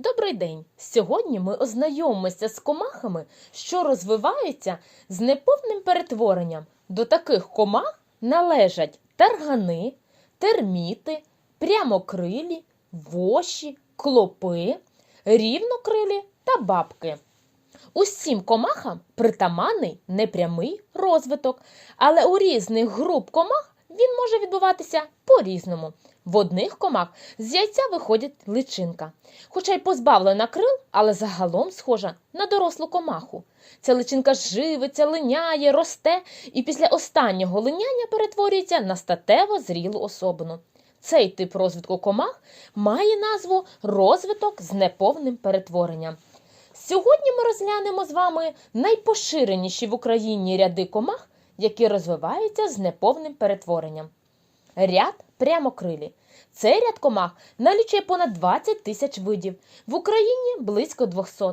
Добрий день! Сьогодні ми ознайомимося з комахами, що розвиваються з неповним перетворенням. До таких комах належать таргани, терміти, прямокрилі, воші, клопи, рівнокрилі та бабки. Усім комахам притаманний непрямий розвиток, але у різних груп комах він може відбуватися по-різному. В одних комах з яйця виходить личинка, хоча й позбавлена крил, але загалом схожа на дорослу комаху. Ця личинка живиться, линяє, росте і після останнього линяння перетворюється на статево зрілу особину. Цей тип розвитку комах має назву розвиток з неповним перетворенням. Сьогодні ми розглянемо з вами найпоширеніші в Україні ряди комах, які розвиваються з неповним перетворенням. Ряд прямокрилі. Цей ряд комах налічує понад 20 тисяч видів. В Україні близько 200.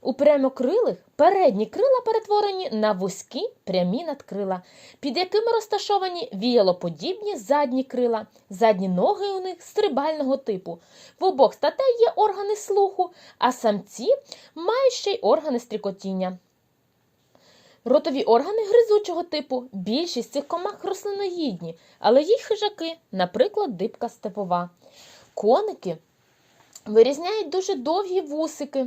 У прямокрилих передні крила перетворені на вузькі прямі надкрила, під якими розташовані віялоподібні задні крила. Задні ноги у них стрибального типу. В обох статей є органи слуху, а самці мають ще й органи стрікотіння. Ротові органи гризучого типу. Більшість цих комах рослиноїдні, але й хижаки, наприклад, дибка степова. Коники вирізняють дуже довгі вусики,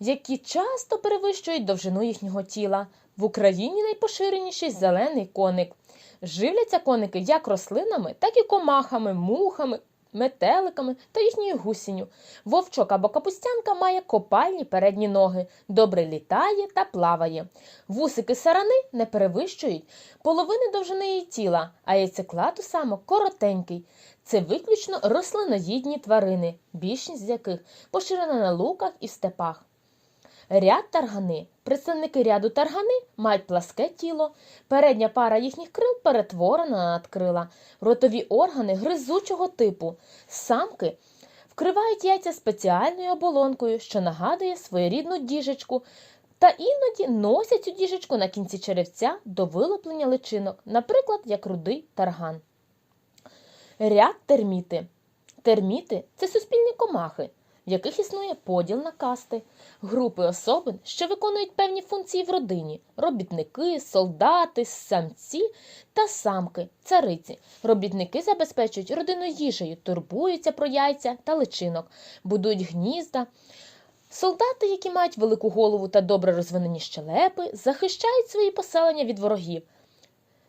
які часто перевищують довжину їхнього тіла. В Україні найпоширеніший зелений коник. Живляться коники як рослинами, так і комахами, мухами, метеликами та їхньою гусінню. Вовчок або капустянка має копальні передні ноги, добре літає та плаває. Вусики сарани не перевищують половини довжини її тіла, а яйцеклад у самок коротенький. Це виключно рослиноїдні тварини, більшість з яких поширена на луках і в степах. Ряд таргани. Представники ряду таргани мають пласке тіло, передня пара їхніх крил перетворена на надкрила, ротові органи гризучого типу. Самки вкривають яйця спеціальною оболонкою, що нагадує своєрідну діжечку, та іноді носять цю діжечку на кінці черевця до вилуплення личинок, наприклад, як рудий тарган. Ряд терміти. Терміти це суспільні комахи, в яких існує поділ на касти, групи особин, що виконують певні функції в родині: робітники, солдати, самці та самки, цариці. Робітники забезпечують родину їжею, турбуються про яйця та личинок, будують гнізда. Солдати, які мають велику голову та добре розвинені щелепи, захищають свої поселення від ворогів.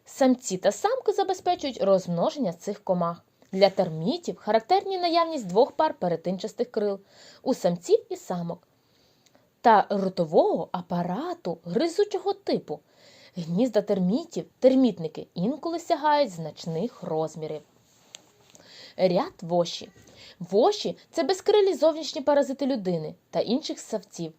Самці та самки забезпечують розмноження цих комах. Для термітів характерні наявність двох пар перетинчастих крил у самців і самок та ротового апарату гризучого типу. Гнізда термітів, термітники інколи сягають значних розмірів. Ряд воші. Воші це безкрилі зовнішні паразити людини та інших савців.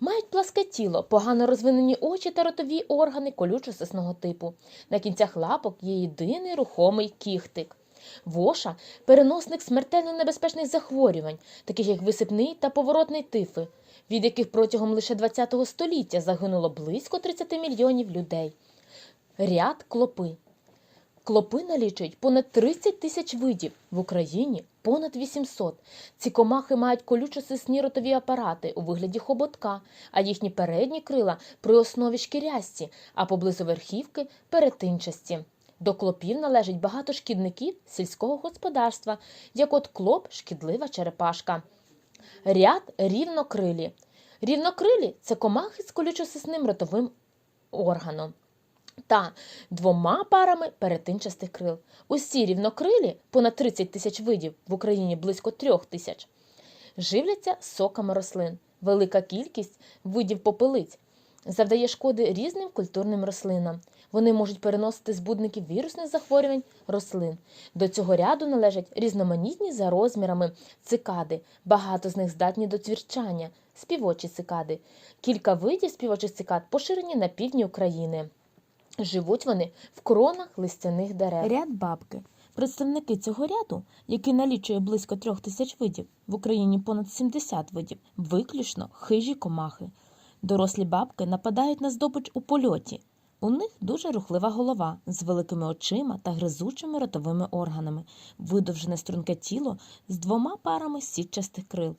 Мають пласке тіло, погано розвинені очі та ротові органи колючо-сосного типу. На кінцях лапок є єдиний рухомий кіхтик. Воша переносник смертельно небезпечних захворювань, таких як висипний та поворотний тифи, від яких протягом лише ХХ століття загинуло близько 30 мільйонів людей. Ряд клопи. Клопи налічують понад 30 тисяч видів, в Україні понад 800. Ці комахи мають колючо-сисні ротові апарати у вигляді хоботка, а їхні передні крила при основі шкірясті, а поблизу верхівки перетинчасті. До клопів належить багато шкідників сільського господарства, як от клоп шкідлива черепашка. Ряд рівнокрилі. Рівнокрилі це комахи з колючосисним ротовим органом та двома парами перетинчастих крил. Усі рівнокрилі, понад 30 тисяч видів, в Україні близько 3 тисяч, живляться соками рослин. Велика кількість видів попелиць завдає шкоди різним культурним рослинам. Вони можуть переносити збудників вірусних захворювань рослин. До цього ряду належать різноманітні за розмірами цикади. Багато з них здатні до цвірчання, співочі цикади. Кілька видів співочих цикад поширені на півдні України. Живуть вони в кронах листяних дерев. Ряд бабки. Представники цього ряду, який налічує близько трьох тисяч видів, в Україні понад 70 видів, виключно хижі комахи. Дорослі бабки нападають на здобич у польоті. У них дуже рухлива голова з великими очима та гризучими ротовими органами, видовжене струнке тіло з двома парами сітчастих крил.